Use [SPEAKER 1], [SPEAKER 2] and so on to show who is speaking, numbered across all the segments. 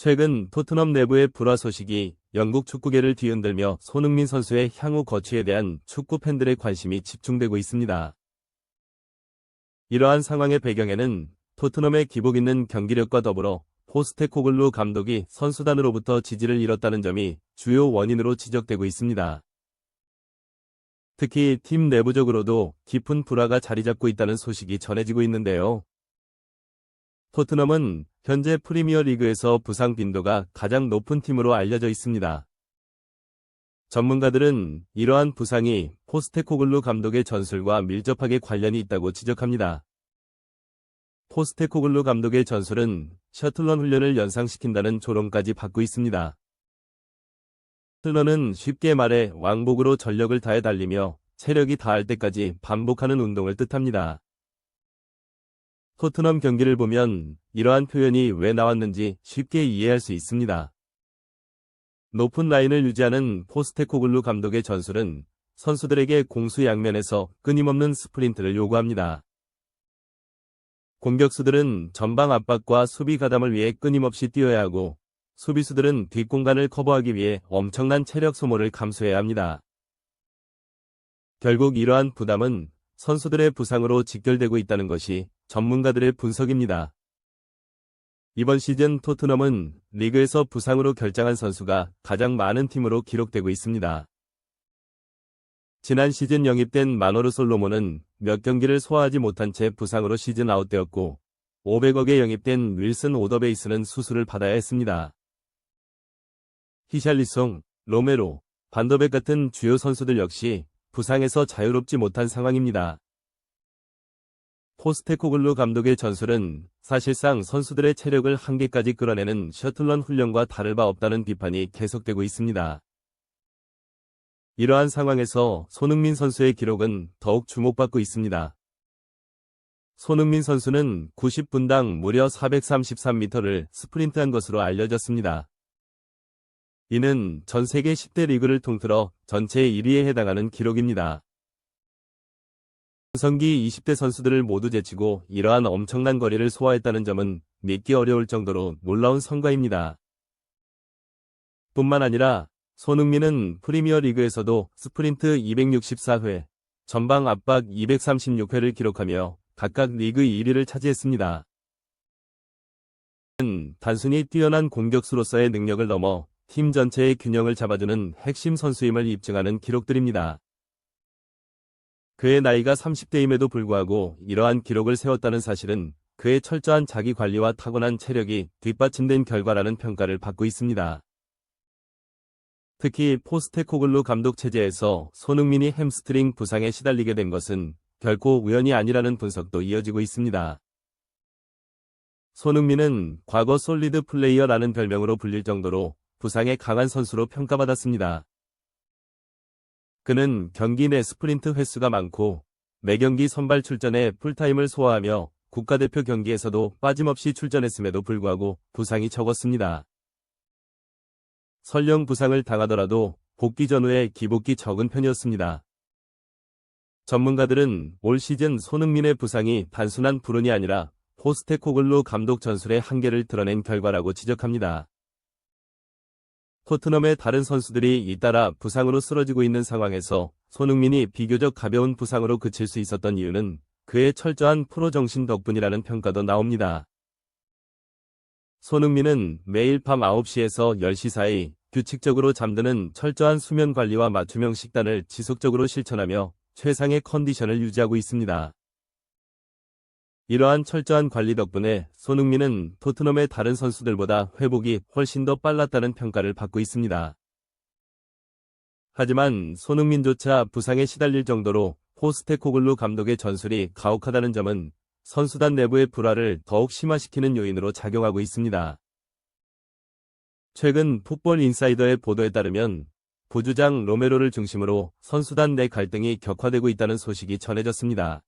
[SPEAKER 1] 최근 토트넘 내부의 불화 소식이 영국 축구계를 뒤흔들며 손흥민 선수의 향후 거취에 대한 축구 팬들의 관심이 집중되고 있습니다. 이러한 상황의 배경에는 토트넘의 기복 있는 경기력과 더불어 포스테코글루 감독이 선수단으로부터 지지를 잃었다는 점이 주요 원인으로 지적되고 있습니다. 특히 팀 내부적으로도 깊은 불화가 자리 잡고 있다는 소식이 전해지고 있는데요. 토트넘은 현재 프리미어 리그에서 부상 빈도가 가장 높은 팀으로 알려져 있습니다. 전문가들은 이러한 부상이 포스테코글루 감독의 전술과 밀접하게 관련이 있다고 지적합니다. 포스테코글루 감독의 전술은 셔틀런 훈련을 연상시킨다는 조롱까지 받고 있습니다. 셔틀런은 쉽게 말해 왕복으로 전력을 다해 달리며 체력이 다할 때까지 반복하는 운동을 뜻합니다. 토트넘 경기를 보면 이러한 표현이 왜 나왔는지 쉽게 이해할 수 있습니다. 높은 라인을 유지하는 포스테코글루 감독의 전술은 선수들에게 공수 양면에서 끊임없는 스프린트를 요구합니다. 공격수들은 전방 압박과 수비 가담을 위해 끊임없이 뛰어야 하고 수비수들은 뒷공간을 커버하기 위해 엄청난 체력 소모를 감수해야 합니다. 결국 이러한 부담은 선수들의 부상으로 직결되고 있다는 것이 전문가들의 분석입니다. 이번 시즌 토트넘은 리그에서 부상으로 결장한 선수가 가장 많은 팀으로 기록되고 있습니다. 지난 시즌 영입된 마노르 솔로몬은 몇 경기를 소화하지 못한 채 부상으로 시즌 아웃되었고 500억에 영입된 윌슨 오더베이스는 수술을 받아야 했습니다. 히샬리송, 로메로, 반더백 같은 주요 선수들 역시 부상에서 자유롭지 못한 상황입니다. 포스테코글루 감독의 전술은 사실상 선수들의 체력을 한계까지 끌어내는 셔틀런 훈련과 다를 바 없다는 비판이 계속되고 있습니다. 이러한 상황에서 손흥민 선수의 기록은 더욱 주목받고 있습니다. 손흥민 선수는 90분당 무려 433m를 스프린트한 것으로 알려졌습니다. 이는 전 세계 10대 리그를 통틀어 전체 1위에 해당하는 기록입니다. 전성기 20대 선수들을 모두 제치고 이러한 엄청난 거리를 소화했다는 점은 믿기 어려울 정도로 놀라운 성과입니다. 뿐만 아니라 손흥민은 프리미어 리그에서도 스프린트 264회, 전방 압박 236회를 기록하며 각각 리그 1위를 차지했습니다. 단순히 뛰어난 공격수로서의 능력을 넘어 팀 전체의 균형을 잡아주는 핵심 선수임을 입증하는 기록들입니다. 그의 나이가 30대임에도 불구하고 이러한 기록을 세웠다는 사실은 그의 철저한 자기 관리와 타고난 체력이 뒷받침된 결과라는 평가를 받고 있습니다. 특히 포스테코글루 감독 체제에서 손흥민이 햄스트링 부상에 시달리게 된 것은 결코 우연이 아니라는 분석도 이어지고 있습니다. 손흥민은 과거 솔리드 플레이어라는 별명으로 불릴 정도로 부상에 강한 선수로 평가받았습니다. 그는 경기 내 스프린트 횟수가 많고 매경기 선발 출전에 풀타임을 소화하며 국가대표 경기에서도 빠짐없이 출전했음에도 불구하고 부상이 적었습니다. 설령 부상을 당하더라도 복귀 전후에 기복기 적은 편이었습니다. 전문가들은 올 시즌 손흥민의 부상이 단순한 불운이 아니라 포스테코글루 감독 전술의 한계를 드러낸 결과라고 지적합니다. 토트넘의 다른 선수들이 잇따라 부상으로 쓰러지고 있는 상황에서 손흥민이 비교적 가벼운 부상으로 그칠 수 있었던 이유는 그의 철저한 프로 정신 덕분이라는 평가도 나옵니다. 손흥민은 매일 밤 9시에서 10시 사이 규칙적으로 잠드는 철저한 수면 관리와 맞춤형 식단을 지속적으로 실천하며 최상의 컨디션을 유지하고 있습니다. 이러한 철저한 관리 덕분에 손흥민은 토트넘의 다른 선수들보다 회복이 훨씬 더 빨랐다는 평가를 받고 있습니다. 하지만 손흥민조차 부상에 시달릴 정도로 포스테코글루 감독의 전술이 가혹하다는 점은 선수단 내부의 불화를 더욱 심화시키는 요인으로 작용하고 있습니다. 최근 풋볼 인사이더의 보도에 따르면 부주장 로메로를 중심으로 선수단 내 갈등이 격화되고 있다는 소식이 전해졌습니다.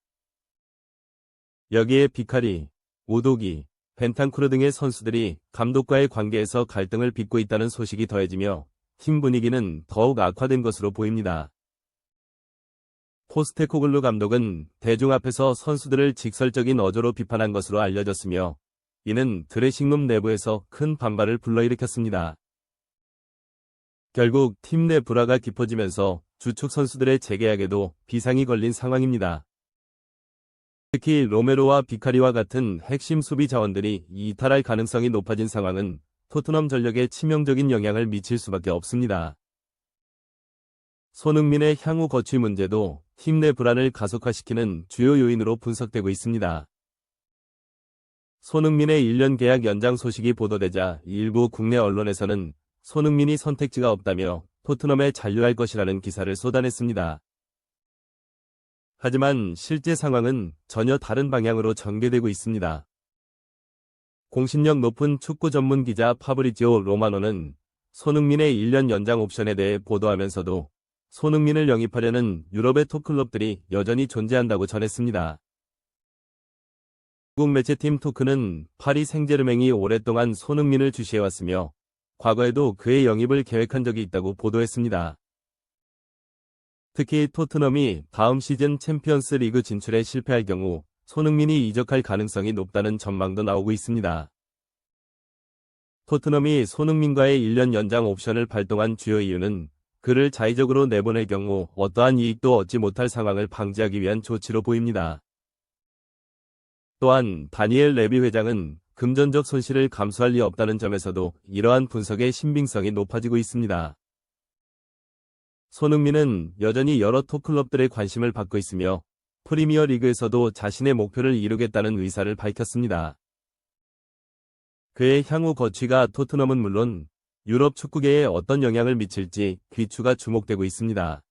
[SPEAKER 1] 여기에 비카리, 오도기, 벤탄쿠르 등의 선수들이 감독과의 관계에서 갈등을 빚고 있다는 소식이 더해지며 팀 분위기는 더욱 악화된 것으로 보입니다. 포스테코글루 감독은 대중 앞에서 선수들을 직설적인 어조로 비판한 것으로 알려졌으며 이는 드레싱룸 내부에서 큰 반발을 불러일으켰습니다. 결국 팀 내 불화가 깊어지면서 주축 선수들의 재계약에도 비상이 걸린 상황입니다. 특히 로메로와 비카리와 같은 핵심 수비 자원들이 이탈할 가능성이 높아진 상황은 토트넘 전력에 치명적인 영향을 미칠 수밖에 없습니다. 손흥민의 향후 거취 문제도 팀 내 불안을 가속화시키는 주요 요인으로 분석되고 있습니다. 손흥민의 1년 계약 연장 소식이 보도되자 일부 국내 언론에서는 손흥민이 선택지가 없다며 토트넘에 잔류할 것이라는 기사를 쏟아냈습니다. 하지만 실제 상황은 전혀 다른 방향으로 전개되고 있습니다. 공신력 높은 축구 전문 기자 파브리지오 로마노는 손흥민의 1년 연장 옵션에 대해 보도하면서도 손흥민을 영입하려는 유럽의 톱클럽들이 여전히 존재한다고 전했습니다. 미국 매체팀 토크는 파리 생제르맹이 오랫동안 손흥민을 주시해왔으며 과거에도 그의 영입을 계획한 적이 있다고 보도했습니다. 특히 토트넘이 다음 시즌 챔피언스 리그 진출에 실패할 경우 손흥민이 이적할 가능성이 높다는 전망도 나오고 있습니다. 토트넘이 손흥민과의 1년 연장 옵션을 발동한 주요 이유는 그를 자의적으로 내보낼 경우 어떠한 이익도 얻지 못할 상황을 방지하기 위한 조치로 보입니다. 또한 다니엘 레비 회장은 금전적 손실을 감수할 리 없다는 점에서도 이러한 분석의 신빙성이 높아지고 있습니다. 손흥민은 여전히 여러 톱클럽들의 관심을 받고 있으며 프리미어 리그에서도 자신의 목표를 이루겠다는 의사를 밝혔습니다. 그의 향후 거취가 토트넘은 물론 유럽 축구계에 어떤 영향을 미칠지 귀추가 주목되고 있습니다.